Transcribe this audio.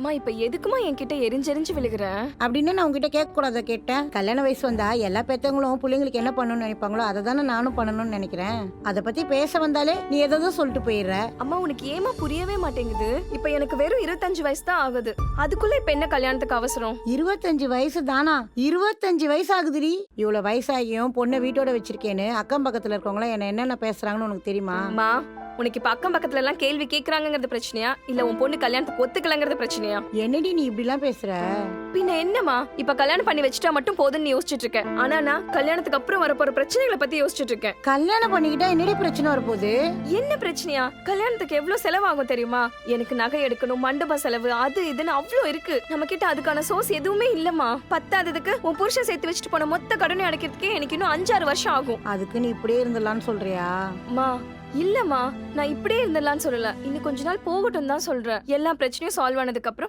அம்மா இப்ப எதுக்குமா என்கிட்ட எரிஞ்செரிஞ்சு விழுகிற? அப்படின்னு நான் உங்ககிட்ட கேட்க கூடாத கேட்டேன். கல்யாண வயசு வந்தா எல்லா பெத்தவங்களும் பிள்ளைங்களுக்கு என்ன பண்ணணும்னு நினைப்பாங்களோ அதை தானே நானும் பண்ணணும்னு நினைக்கிறேன். அதை பத்தி பேச வந்தாலே நீ ஏதோ சொல்லிட்டு போயிடுற. அம்மா உனக்கு ஏமா புரியவே மாட்டேங்குது? இப்ப எனக்கு வெறும் இருபத்தஞ்சு வயசு தான் ஆகுது. அதுக்குள்ள இப்ப என்ன கல்யாணத்துக்கு அவசரம்? இருபத்தஞ்சு வயசு தானா? இருபத்தஞ்சு வயசு ஆகுதுடி. இவ்வளவு வயசாகியும் பொண்ணை வீட்டோட வச்சிருக்கேன்னு அக்கம் பக்கத்துல இருக்கவங்களாம் என்ன என்னென்ன பேசுறாங்கன்னு உனக்கு தெரியுமா? அம்மா உனக்கு இப்ப அக்கம் பக்கத்துல எல்லாம் கேள்வி கேக்குறாங்கங்கிறது பிரச்சனையா? இல்ல உன் பொண்ணு கல்யாணத்துக்கு ஒத்துக்கலங்கிறது பிரச்சனையா? என்னடி நீ இப்படிலாம் பேசுற? பின்ன என்னம்மா? இப்ப கல்யாணம் பண்ணி வச்சுட்டா மட்டும் போதும்னு யோசிச்சுட்டு இருக்க. ஆனா நான் கல்யாணத்துக்கு அப்புறம் வரப்போற பிரச்சனைகளை பத்தி யோசிச்சுட்டு இருக்கேன். கல்யாணம் பண்ணிக்கிட்டா என்னடி பிரச்சனை வரப்போகுது? என்ன பிரச்சனையா? கல்யாணத்துக்கு எவ்வளவு செலவாகும் தெரியுமா? எனக்கு நகை எடுக்கணும் மண்டப செலவு அது இதுன்னு அவ்வளோ இருக்கு. நம்ம கிட்ட அதுக்கான சோர்ஸ் எதுவுமே இல்லம்மா. பத்தாததுக்கு உன் புருஷன் சேர்த்து வச்சுட்டு போன மொத்த கடனை அடைக்கிறதுக்கே எனக்கு இன்னும் அஞ்சாறு வருஷம் ஆகும். அதுக்கு நீ இப்படியே இருந்துடலாம்னு சொல்றியா? அம்மா இல்லம்மா நான் இப்படியே இருந்துடலாம்னு சொல்லல. இன்னும் கொஞ்ச நாள் போகட்டும் தான் சொல்றேன். எல்லா பிரச்சனையும் சால்வ் ஆனதுக்கு அப்புறம்